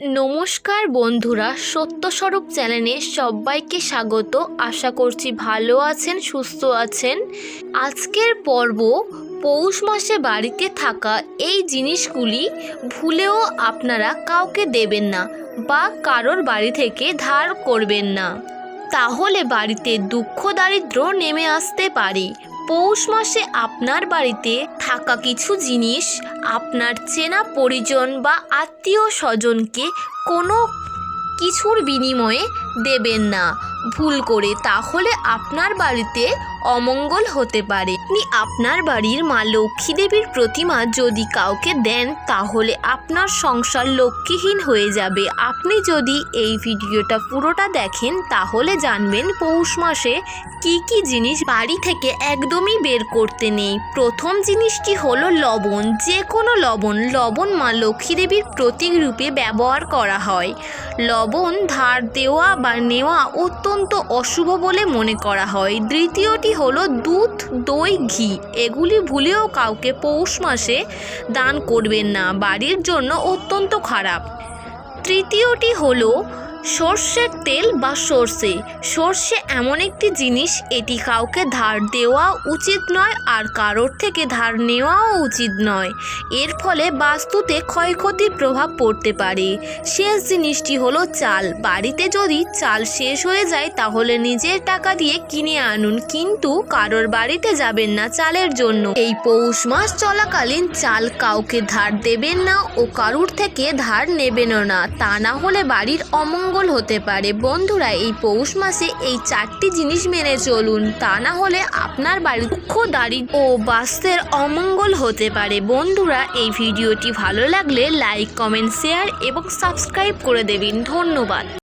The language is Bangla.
নমস্কার বন্ধুরা, সত্যস্বরূপ চ্যানেলে সবাইকে স্বাগত। আশা করছি ভালো আছেন, সুস্থ আছেন। আজকের পর্ব পৌষ মাসে বাড়িতে থাকা এই জিনিসগুলি ভুলেও আপনারা কাউকে দেবেন না বা কারোর বাড়ি থেকে ধার করবেন না। তাহলে বাড়িতে দুঃখ দারিদ্র নেমে আসতে পারে। পৌষ মাসে আপনার বাড়িতে থাকা কিছু জিনিস আপনার চেনা পরিজন বা আত্মীয় স্বজনকে কোনো কিছুর বিনিময়ে দেবেন না। ভুল করে তাহলে আপনার বাড়িতে অমঙ্গল হতে পারে। আপনি আপনার বাড়ির মা লক্ষ্মী দেবীর প্রতিমা যদি কাউকে দেন, তাহলে আপনার সংসার লক্ষ্মীহীন হয়ে যাবে। আপনি যদি এই ভিডিওটা পুরোটা দেখেন, তাহলে জানবেন পৌষ মাসে কি কি জিনিস বাড়ি থেকে একদমই বের করতে নেই। প্রথম জিনিসটি হলো লবণ। যে কোনো লবণ লবণ মা লক্ষ্মী দেবীর প্রতীক রূপে ব্যবহার করা হয়। লবণ, ধার দেওয়া নেওয়া অত্যন্ত অশুভ বলে মনে করা হয়। দ্বিতীয়টি হলো দুধ, দই, ঘি। এগুলি ভুলেও কাউকে পৌষ মাসে দান করবেন না। বাড়ির জন্য অত্যন্ত খারাপ। তৃতীয়টি হলো সর্ষের তেল বা সর্ষে। সর্ষে এমন একটি জিনিস, এটি কাউকে ধার দেওয়া উচিত নয় আর কারোর থেকে ধার নেওয়াও উচিত নয়। এর ফলে বাস্তুতে ক্ষয়ক্ষতির প্রভাব পড়তে পারে। শেষ জিনিসটি হলো চাল। বাড়িতে যদি চাল শেষ হয়ে যায়, তাহলে নিজের টাকা দিয়ে কিনে আনুন, কিন্তু কারোর বাড়িতে যাবেন না চালের জন্য। এই পৌষ মাস চলাকালীন চাল কাউকে ধার দেবেন না ও কারুর থেকে ধার নেবেনও না। তা না হলে বাড়ির অমঙ্গল হতে পারে। বন্ধুরা, এই পৌষ মাসে এই চারটি জিনিস মেনে চলুন। তা না হলে আপনার বাড়ির দুঃখ, দারিদ্র ও বাস্তের অমঙ্গল হতে পারে। বন্ধুরা, এই ভিডিওটি ভালো লাগলে লাইক, কমেন্ট, শেয়ার এবং সাবস্ক্রাইব করে দেবেন। ধন্যবাদ।